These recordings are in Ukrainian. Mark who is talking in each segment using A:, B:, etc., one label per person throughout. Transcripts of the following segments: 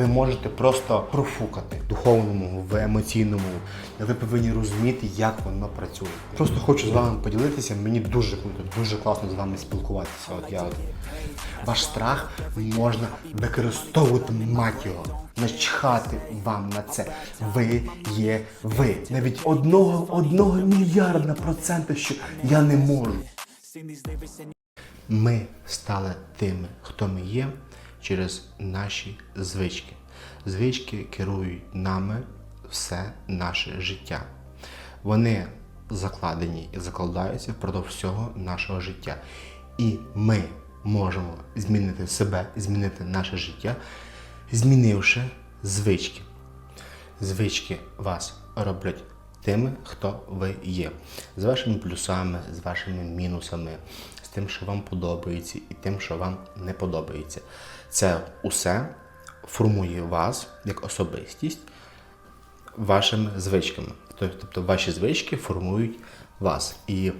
A: Ви можете просто профукати духовному, в емоційному. Ви повинні розуміти, як воно працює. Просто хочу з вами поділитися. Мені дуже круто, дуже класно з вами спілкуватися. От я. Ваш страх можна використовувати мать його. Начхати вам на це. Ви є ви. Навіть одного одного мільярда процента, що я не можу. Ми стали тими, хто ми є, через наші звички. Звички керують нами все наше життя. Вони закладені і закладаються впродовж всього нашого життя. І ми можемо змінити себе, змінити наше життя, змінивши звички. Звички вас роблять тими, хто ви є, з вашими плюсами, з вашими мінусами, з тим, що вам подобається, і тим, що вам не подобається. Це усе формує вас як особистість вашими звичками. Тобто ваші звички формують вас. І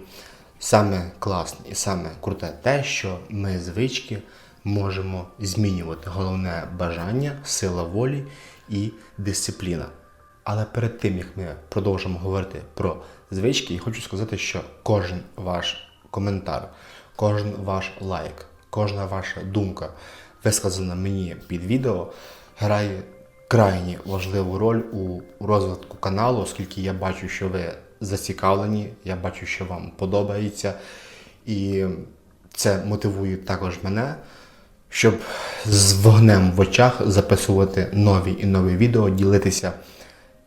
A: саме класне і саме круте те, що ми звички можемо змінювати. Головне бажання, сила волі і дисципліна. Але перед тим як ми продовжимо говорити про звички, я хочу сказати, що кожен ваш коментар, кожен ваш лайк, кожна ваша думка, висказана мені під відео, грає крайні важливу роль у розвитку каналу, оскільки я бачу, що ви зацікавлені, я бачу, що вам подобається, і це мотивує також мене, щоб з вогнем в очах записувати нові і нові відео, ділитися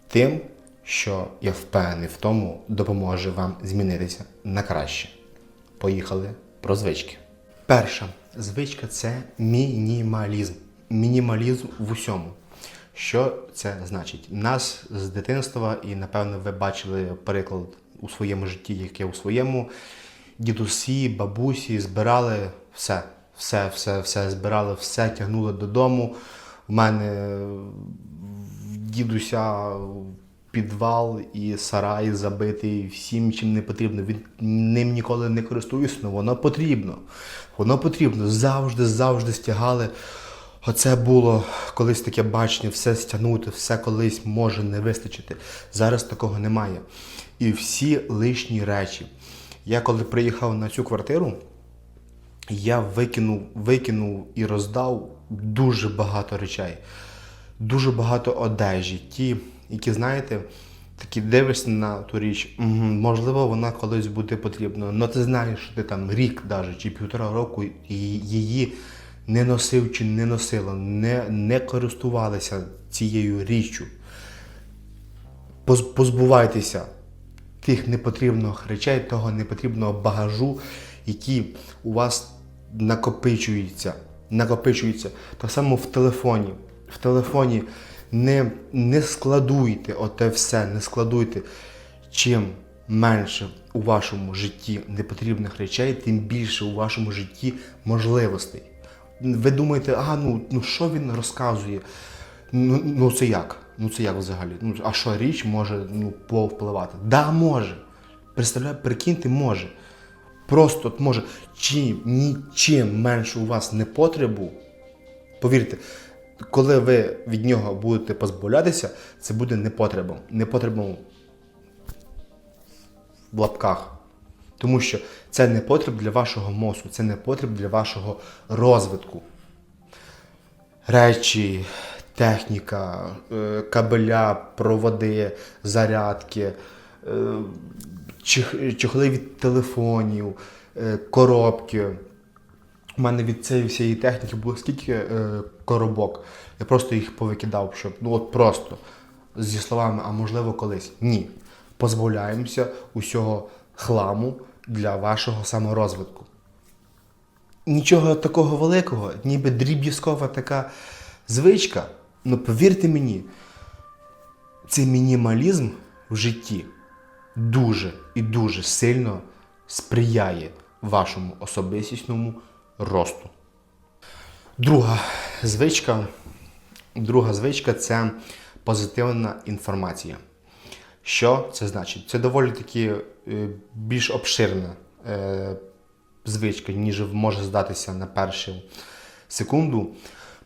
A: тим, що я впевнений в тому, допоможе вам змінитися на краще. Поїхали про звички. Перша звичка це мінімалізм. Мінімалізм в усьому. Що це значить? Нас з дитинства, і напевно ви бачили приклад у своєму житті, як я у своєму. Дідусі, бабусі збирали все, все, все, все збирали, все тягнули додому. У мене дідуся підвал і сарай забитий всім, чим не потрібно. Він ним ніколи не користуюся, але воно потрібно. Воно потрібно. Завжди, завжди стягали. Оце було колись таке бачення, все стягнути, все колись може не вистачити. Зараз такого немає. І всі лишні речі. Я коли приїхав на цю квартиру, я викинув, викинув і роздав дуже багато речей, дуже багато одежі. Ті, які, знаєте, такі дивишся на ту річ, можливо, вона колись буде потрібна. але ти знаєш, що ти там рік даже, чи півтора року її не носив чи не носила, не, не користувалися цією річчю. Позбувайтеся тих непотрібних речей, того непотрібного багажу, які у вас накопичуються. накопичуються. Так само в телефоні. В телефоні не, не складуйте оте все, не складуйте. Чим менше у вашому житті непотрібних речей, тим більше у вашому житті можливостей. Ви думаєте, а ну, ну що він розказує? Ну, ну це як? Ну це як взагалі? Ну, а що річ може ну, повпливати? Да, може. Представляю, прикиньте, може. Просто може, чим нічим менше у вас непотребу, повірте, коли ви від нього будете позбавлятися, це буде непотребом. Непотребом в лапках. Тому що це не потріб для вашого мозку, це не потріб для вашого розвитку. Речі, техніка, е, кабеля, проводи, зарядки, е, чохли від телефонів, е, коробки. У мене від цієї всієї техніки було скільки е, коробок. Я просто їх повикидав, щоб ну от просто зі словами, а можливо колись. Ні. Позбавляємося усього хламу для вашого саморозвитку. Нічого такого великого, ніби дріб'язкова така звичка. Ну повірте мені, цей мінімалізм в житті дуже і дуже сильно сприяє вашому особистісному росту. Друга звичка, друга звичка це позитивна інформація. Що це значить? Це доволі таки е, більш обширна е, звичка, ніж може здатися на першу секунду.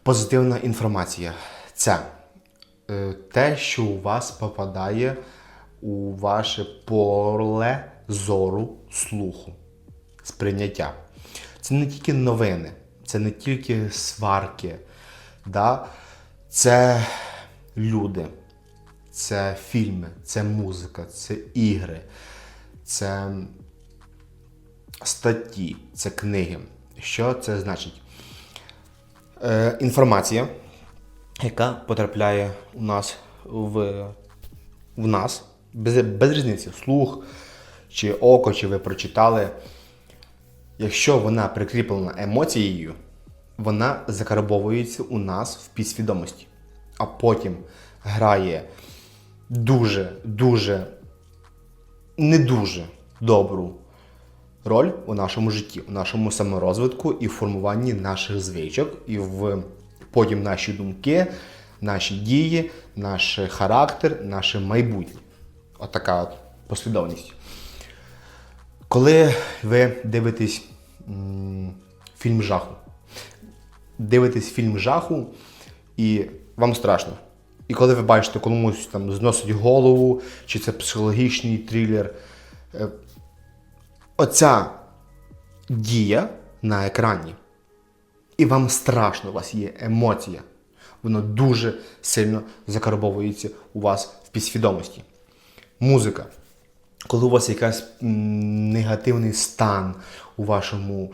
A: Позитивна інформація. це е, те, що у вас попадає у ваше поле зору слуху, сприйняття. Це не тільки новини, це не тільки сварки, да? це люди, це фільми, це музика, це ігри, це статті, це книги. Що це значить? Е, інформація, яка потрапляє у нас в, в нас, без, без різниці, слух чи око, чи ви прочитали. Якщо вона прикріплена емоцією, вона закарбовується у нас в підсвідомості, а потім грає дуже, дуже, не дуже добру роль у нашому житті, у нашому саморозвитку і в формуванні наших звичок, і в потім наші думки, наші дії, наш характер, наше майбутнє. Отака от послідовність. Коли ви дивитесь фільм жаху, дивитесь фільм жаху, і вам страшно. І коли ви бачите, комусь там зносить голову, чи це психологічний трилер, е, оця дія на екрані, і вам страшно, у вас є емоція, воно дуже сильно закарбовується у вас в підсвідомості. Музика. Коли у вас якийсь негативний стан у вашому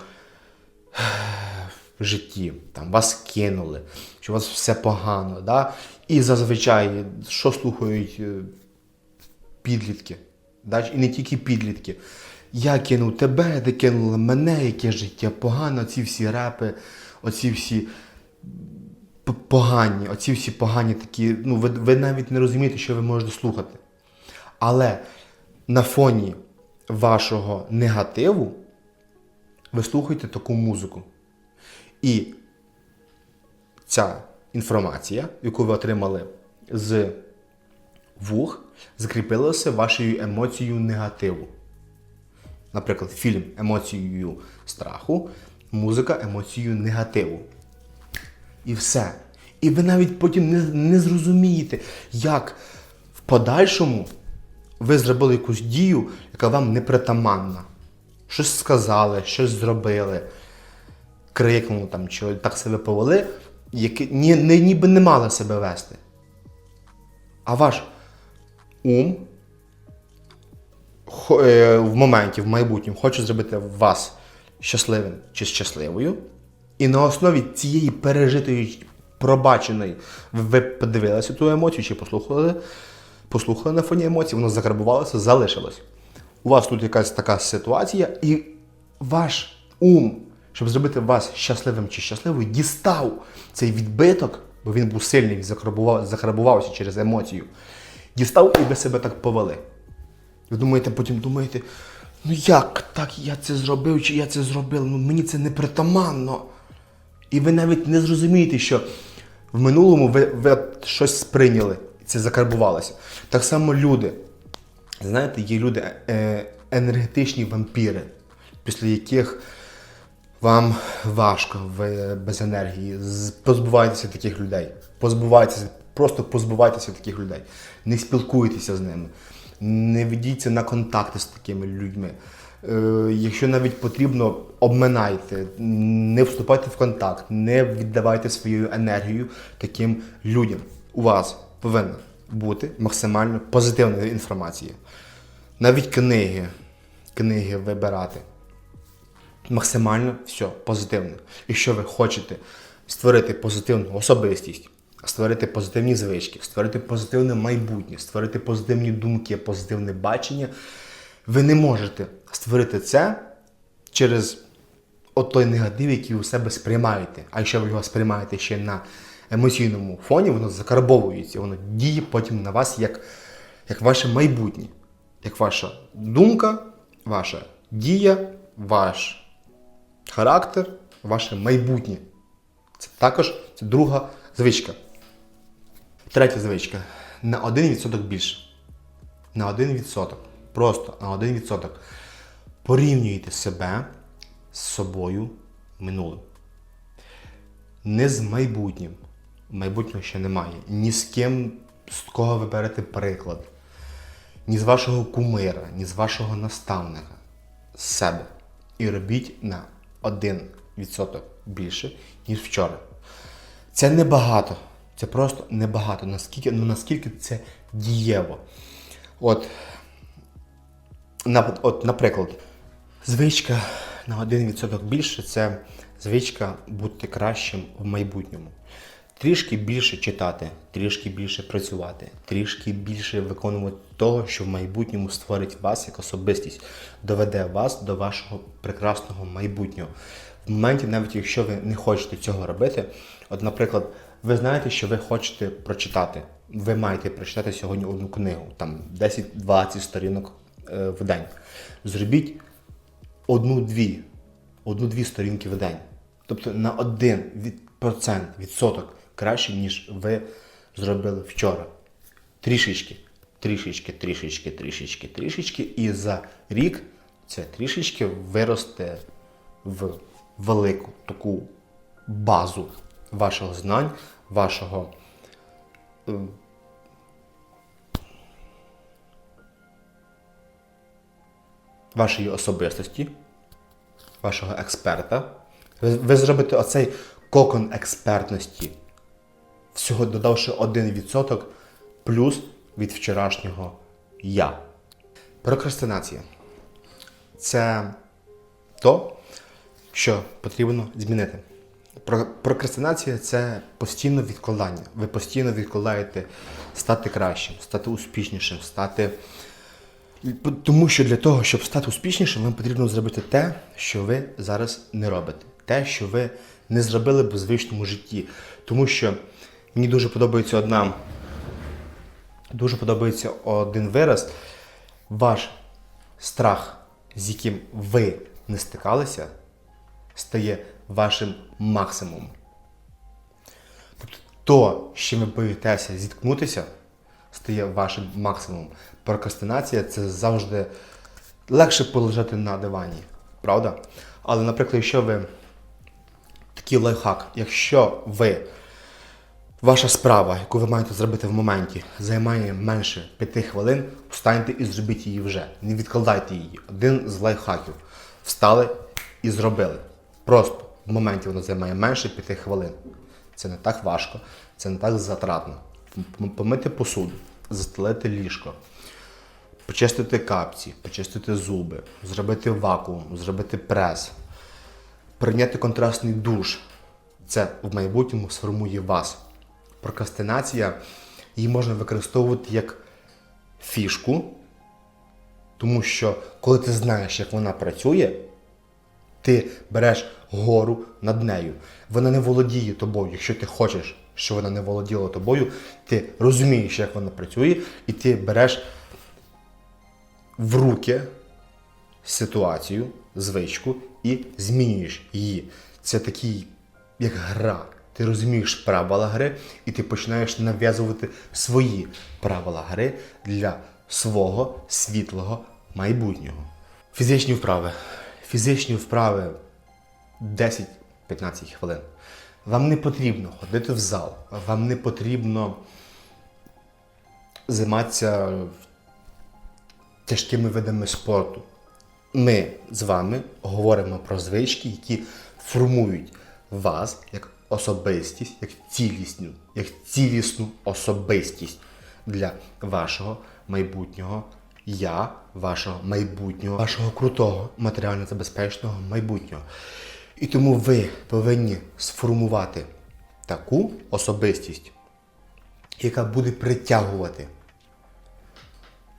A: житті, там вас кинули, що у вас все погано, да? і зазвичай, що слухають е, підлітки, да? і не тільки підлітки. Я кинув тебе, ти кинула мене, яке життя погано, ці всі репи, оці всі погані, оці всі погані такі, ну ви, ви навіть не розумієте, що ви можете слухати. Але на фоні вашого негативу ви слухаєте таку музику. І ця інформація, яку ви отримали з вух, закріпилася вашою емоцією негативу. Наприклад, фільм емоцією страху, музика емоцією негативу. І все. І ви навіть потім не, не зрозумієте, як в подальшому ви зробили якусь дію, яка вам непритаманна. Щось сказали, щось зробили, крикнули там, чи так себе повели, які ні, не, ніби не мали себе вести. А ваш ум е, в моменті, в майбутньому, хоче зробити вас щасливим чи щасливою. І на основі цієї пережитої, пробаченої, ви подивилися ту емоцію чи послухали, послухали на фоні емоцій, воно закарбувалося, залишилось. У вас тут якась така ситуація, і ваш ум, щоб зробити вас щасливим чи щасливою, дістав цей відбиток, бо він був сильний, він закарбував, закарбувався через емоцію. Дістав і ви себе так повели. Ви думаєте, потім думаєте, ну як так я це зробив, чи я це зробив? Ну мені це непритаманно. І ви навіть не зрозумієте, що в минулому ви, ви щось сприйняли, це закарбувалося. Так само люди. Знаєте, є люди е, енергетичні вампіри, після яких вам важко, ви без енергії. Позбувайтеся таких людей. Позбувайтеся, просто позбувайтеся таких людей. Не спілкуйтеся з ними. Не ведіться на контакти з такими людьми. Е, якщо навіть потрібно, обминайте, не вступайте в контакт, не віддавайте свою енергію таким людям. У вас повинна бути максимально позитивна інформація. Навіть книги, книги вибирати максимально все позитивно. Якщо ви хочете створити позитивну особистість, створити позитивні звички, створити позитивне майбутнє, створити позитивні думки, позитивне бачення, ви не можете створити це через от той негатив, який у себе сприймаєте. А якщо ви його сприймаєте ще на емоційному фоні, воно закарбовується, воно діє потім на вас як, як ваше майбутнє, як ваша думка, ваша дія, ваш характер, ваше майбутнє. Це також це друга звичка. Третя звичка. На 1% більше. На 1%. Просто на 1%. Порівнюйте себе з собою минулим. Не з майбутнім. Майбутнього ще немає. Ні з ким, з кого ви берете приклад. Ні з вашого кумира, ні з вашого наставника. З себе. І робіть на 1% більше, ніж вчора. Це небагато. Це просто небагато. Наскільки, ну наскільки це дієво. От, на, от, наприклад, звичка на 1% більше це звичка бути кращим в майбутньому. Трішки більше читати, трішки більше працювати, трішки більше виконувати того, що в майбутньому створить вас як особистість, доведе вас до вашого прекрасного майбутнього. В моменті, навіть якщо ви не хочете цього робити, от, наприклад, ви знаєте, що ви хочете прочитати. Ви маєте прочитати сьогодні одну книгу, там 10-20 сторінок е, в день. Зробіть одну-дві, одну-дві сторінки в день. Тобто на один від, процент, відсоток краще, ніж ви зробили вчора. Трішечки, трішечки, трішечки, трішечки, трішечки. І за рік це трішечки виросте в велику таку базу ваших знань, вашого. е, вашої особистості, вашого експерта. Ви, ви зробите оцей кокон експертності, всього додавши 1% плюс від вчорашнього я. Прокрастинація це то, що потрібно змінити. Прокрастинація це постійне відкладання. Ви постійно відкладаєте стати кращим, стати успішнішим, стати. Тому що для того, щоб стати успішнішим, вам потрібно зробити те, що ви зараз не робите. Те, що ви не зробили б у звичному житті. Тому що мені дуже подобається одна. Дуже подобається один вираз. Ваш страх, з яким ви не стикалися, стає вашим максимумом. Тобто то, з чим ви боїтеся зіткнутися, стає вашим максимумом. Прокрастинація це завжди легше полежати на дивані, правда? Але, наприклад, якщо ви такий лайфхак, якщо ви ваша справа, яку ви маєте зробити в моменті, займає менше 5 хвилин, встаньте і зробіть її вже. Не відкладайте її. Один з лайфхаків. Встали і зробили. Просто в моменті воно займає менше 5 хвилин. Це не так важко, це не так затратно. Помити посуду, застелити ліжко, почистити капці, почистити зуби, зробити вакуум, зробити прес, прийняти контрастний душ. Це в майбутньому сформує вас. Прокрастинація її можна використовувати як фішку, тому що коли ти знаєш, як вона працює, ти береш гору над нею. Вона не володіє тобою. Якщо ти хочеш, щоб вона не володіла тобою, ти розумієш, як вона працює, і ти береш в руки ситуацію, звичку і змінюєш її. Це такий, як гра. Ти розумієш правила гри, і ти починаєш нав'язувати свої правила гри для свого світлого майбутнього. Фізичні вправи. Фізичні вправи 10-15 хвилин. Вам не потрібно ходити в зал, вам не потрібно займатися тяжкими видами спорту. Ми з вами говоримо про звички, які формують вас як особистість, як цілісну, як цілісну особистість для вашого майбутнього я, вашого майбутнього, вашого крутого матеріально забезпеченого майбутнього. І тому ви повинні сформувати таку особистість, яка буде притягувати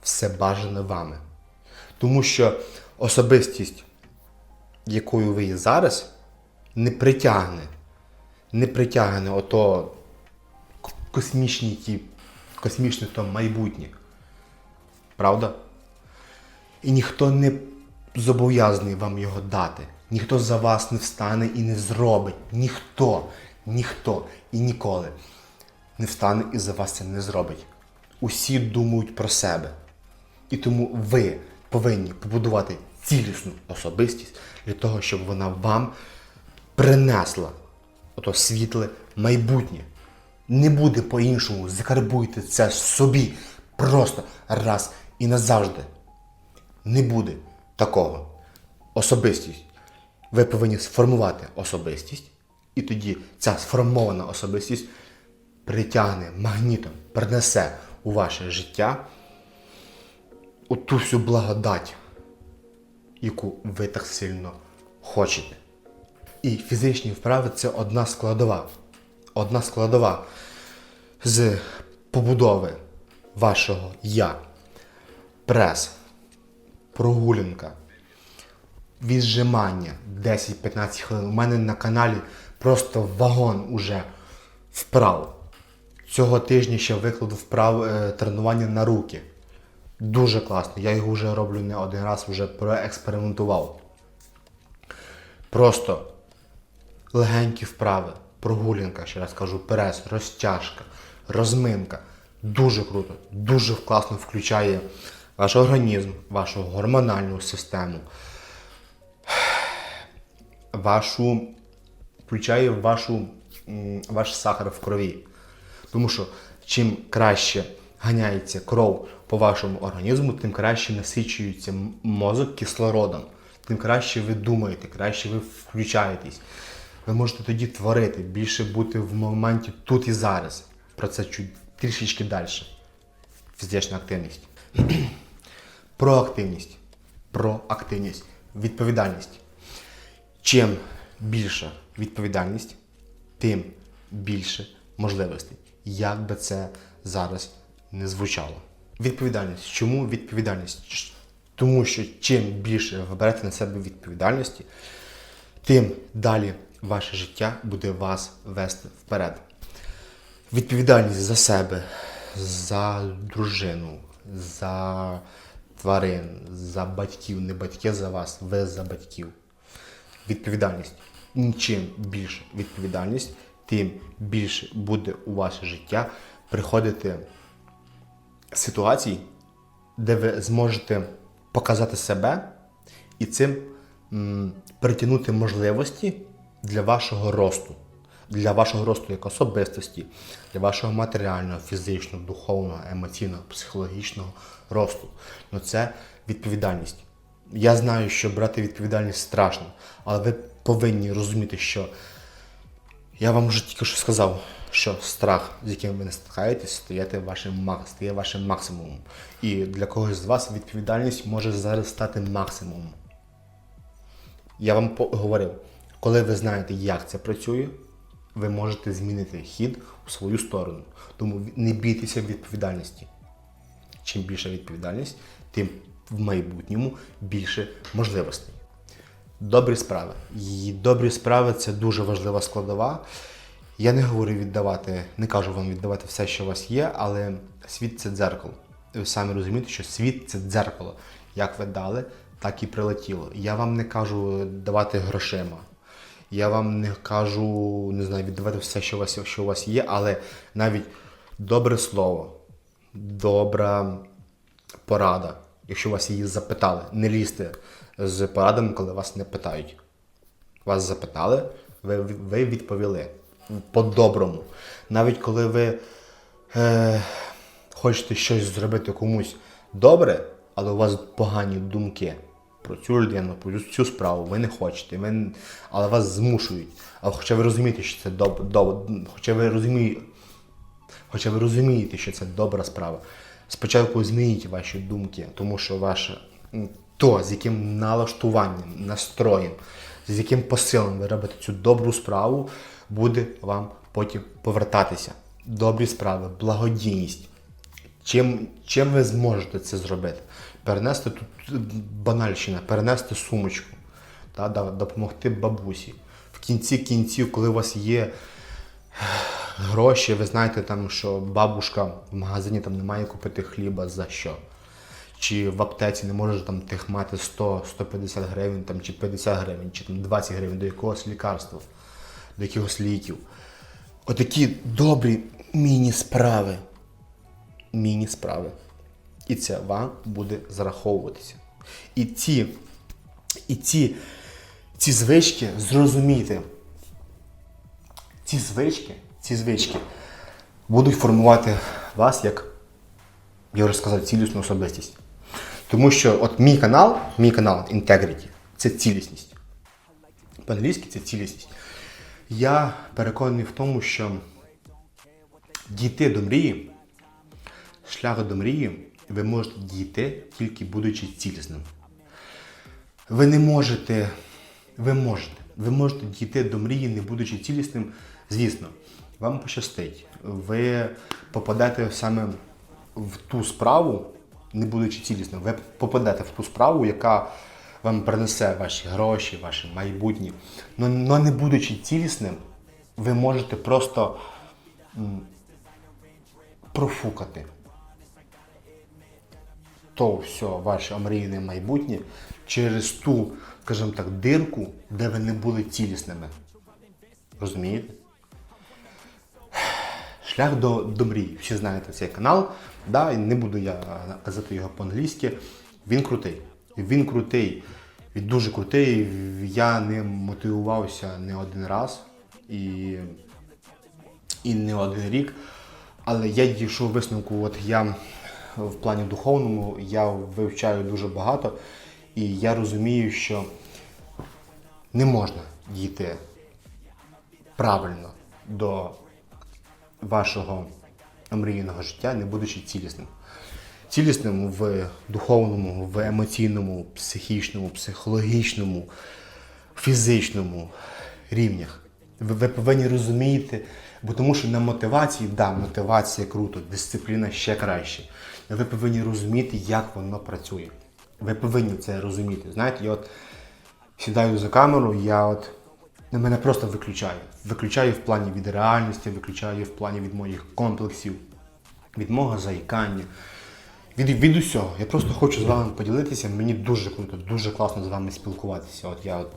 A: все бажане вами. Тому що особистість, якою ви є зараз, не притягне, не притягне ото космічні ті, космічне то майбутнє. Правда? І ніхто не зобов'язаний вам його дати. Ніхто за вас не встане і не зробить. Ніхто, ніхто і ніколи не встане і за вас це не зробить. Усі думають про себе. І тому ви повинні побудувати цілісну особистість для того, щоб вона вам принесла ото світле майбутнє. Не буде по-іншому. Закарбуйте це собі просто раз і назавжди. Не буде такого. Особистість. Ви повинні сформувати особистість, і тоді ця сформована особистість притягне магнітом, принесе у ваше життя оту всю благодать, яку ви так сильно хочете. І фізичні вправи це одна складова. Одна складова з побудови вашого я. Прес, прогулянка, віджимання 10-15 хвилин. У мене на каналі просто вагон уже вправ. Цього тижня ще викладу вправ е, тренування на руки. Дуже класно. Я його вже роблю не один раз, вже проекспериментував. Просто легенькі вправи, прогулянка, ще раз кажу, прес, розтяжка, розминка. Дуже круто, дуже класно включає ваш організм, вашу гормональну систему, вашу, включає вашу, ваш сахар в крові. Тому що чим краще ганяється кров по вашому організму, тим краще насичується мозок кислородом, тим краще ви думаєте, краще ви включаєтесь. Ви можете тоді творити, більше бути в моменті тут і зараз. Про це чуть трішечки далі. Фізична активність. Проактивність. Проактивність. Відповідальність. Чим більша відповідальність, тим більше можливостей. Як би це зараз не звучало. Відповідальність. Чому відповідальність? Тому що чим більше ви берете на себе відповідальності, тим далі ваше життя буде вас вести вперед. Відповідальність за себе, за дружину, за тварин, за батьків, не батьки за вас, ви за батьків. Відповідальність. Чим більше відповідальність, тим більше буде у ваше життя приходити ситуацій, де ви зможете показати себе і цим притягнути можливості для вашого росту, для вашого росту як особистості, для вашого матеріального, фізичного, духовного, емоційного, психологічного росту. Ну це відповідальність. Я знаю, що брати відповідальність страшно, але ви повинні розуміти, що я вам вже тільки що сказав, що страх, з яким ви не стикаєтесь, стає вашим, стає вашим максимумом. І для когось з вас відповідальність може зараз стати максимумом. Я вам говорив, коли ви знаєте, як це працює, ви можете змінити хід у свою сторону. Тому не бійтеся відповідальності. Чим більша відповідальність, тим в майбутньому більше можливостей. Добрі справи. І добрі справи це дуже важлива складова. Я не говорю віддавати, не кажу вам віддавати все, що у вас є, але світ це дзеркало. Ви самі розумієте, що світ це дзеркало. Як ви дали, так і прилетіло. Я вам не кажу давати грошима. Я вам не кажу, не знаю, віддавати все, що у вас, що у вас є, але навіть добре слово, добра порада, якщо вас її запитали, не лізьте з порадами, коли вас не питають. Вас запитали, ви, ви відповіли по-доброму. Навіть коли ви е, хочете щось зробити комусь добре, але у вас погані думки про цю людину, про цю справу, ви не хочете, ви, але вас змушують. А хоча ви розумієте, що це доб, доб, хоча ви розумієте, Хоча ви розумієте, що це добра справа. Спочатку змініть ваші думки, тому що ваше то, з яким налаштуванням, настроєм, з яким посилом ви робите цю добру справу, буде вам потім повертатися. Добрі справи, благодійність. Чим, чим ви зможете це зробити? Перенести тут банальщина, перенести сумочку, та, допомогти бабусі. В кінці кінців, коли у вас є гроші, ви знаєте, там, що бабушка в магазині там не має купити хліба за що. Чи в аптеці не може там тих мати 100-150 гривень, там, чи 50 гривень, чи там 20 гривень до якогось лікарства, до якихось ліків. Отакі добрі міні-справи. Міні-справи. І це вам буде зараховуватися. І ці, і ці, ці звички зрозумійте, ці звички, ці звички будуть формувати вас як, я вже сказав, цілісну особистість. Тому що от мій канал, мій канал Integrity це цілісність. По-англійськи це цілісність. Я переконаний в тому, що дійти до мрії, шлях до мрії, ви можете дійти тільки будучи цілісним. Ви не можете, ви можете, ви можете дійти до мрії, не будучи цілісним. Звісно, вам пощастить. Ви попадете саме в ту справу, не будучи цілісним. Ви попадете в ту справу, яка вам принесе ваші гроші, ваші майбутнє. Но, не будучи цілісним, ви можете просто профукати то все ваше омріяне майбутнє через ту, скажімо так, дирку, де ви не були цілісними. Розумієте? Шлях до, до мрії. Всі знаєте цей канал. Да, і не буду я казати його по-англійськи. Він крутий. Він крутий. Він дуже крутий. Я не мотивувався не один раз і, і не один рік. Але я дійшов висновку, от я в плані духовному я вивчаю дуже багато, і я розумію, що не можна дійти правильно до вашого омріяного життя, не будучи цілісним. Цілісним в духовному, в емоційному, психічному, психологічному, фізичному рівнях. Ви, ви повинні розуміти, бо тому що на мотивації, да, мотивація круто, дисципліна ще краще. Ви повинні розуміти, як воно працює. Ви повинні це розуміти. Знаєте, я от сідаю за камеру, я от мене просто виключаю. Виключаю в плані від реальності, виключаю в плані від моїх комплексів, від мого заїкання. Від, від усього. Я просто хочу з вами поділитися. Мені дуже круто, дуже класно з вами спілкуватися. От я от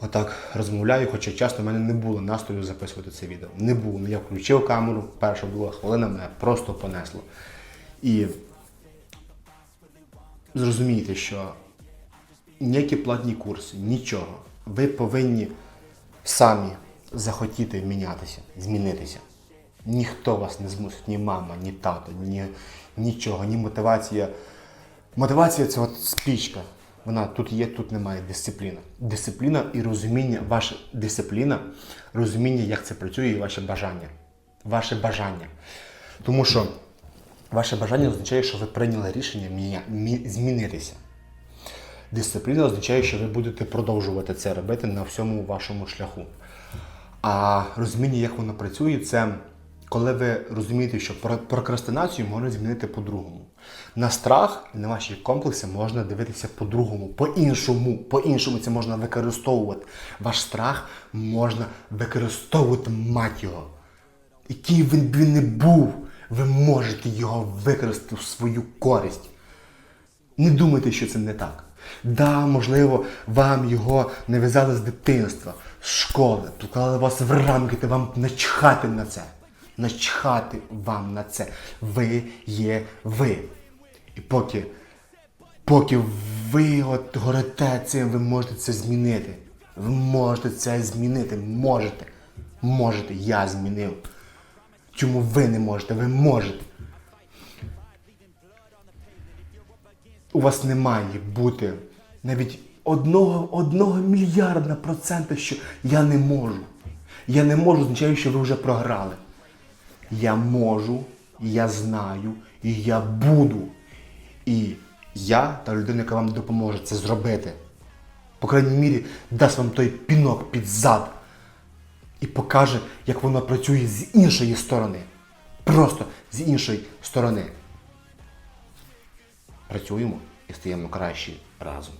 A: отак розмовляю, хоча часто в мене не було настрою записувати це відео. Не було. Ну, Я включив камеру, перша була хвилина, мене просто понесло. І зрозумійте, що ніякі платні курси, нічого. Ви повинні самі захотіти мінятися, змінитися. Ніхто вас не змусить, ні мама, ні тато, ні нічого, ні мотивація. Мотивація це от спічка. Вона тут є, тут немає дисципліна. Дисципліна і розуміння, ваша дисципліна, розуміння, як це працює, і ваше бажання. Ваше бажання. Тому що ваше бажання означає, що ви прийняли рішення змінитися. Дисципліна означає, що ви будете продовжувати це робити на всьому вашому шляху. А розуміння, як воно працює, це коли ви розумієте, що прокрастинацію можна змінити по-другому. На страх і на ваші комплекси можна дивитися по-другому, по-іншому. По-іншому це можна використовувати. Ваш страх можна використовувати мать його. Який він б він не був, ви можете його використати в свою користь. Не думайте, що це не так. Да, можливо, вам його нав'язали з дитинства, з школи, поклали вас в рамки, та вам начхати на це. Начхати вам на це. Ви є ви. І поки, поки ви от горите цим, ви можете це змінити. Ви можете це змінити. Можете. Можете. Я змінив. Чому ви не можете? Ви можете. у вас не має бути навіть одного, одного мільярда процента, що я не можу. Я не можу, означає, що ви вже програли. Я можу, я знаю, і я буду. І я та людина, яка вам допоможе це зробити. По крайній мірі, дасть вам той пінок під зад і покаже, як воно працює з іншої сторони. Просто з іншої сторони. Працюємо і стаємо кращі разом.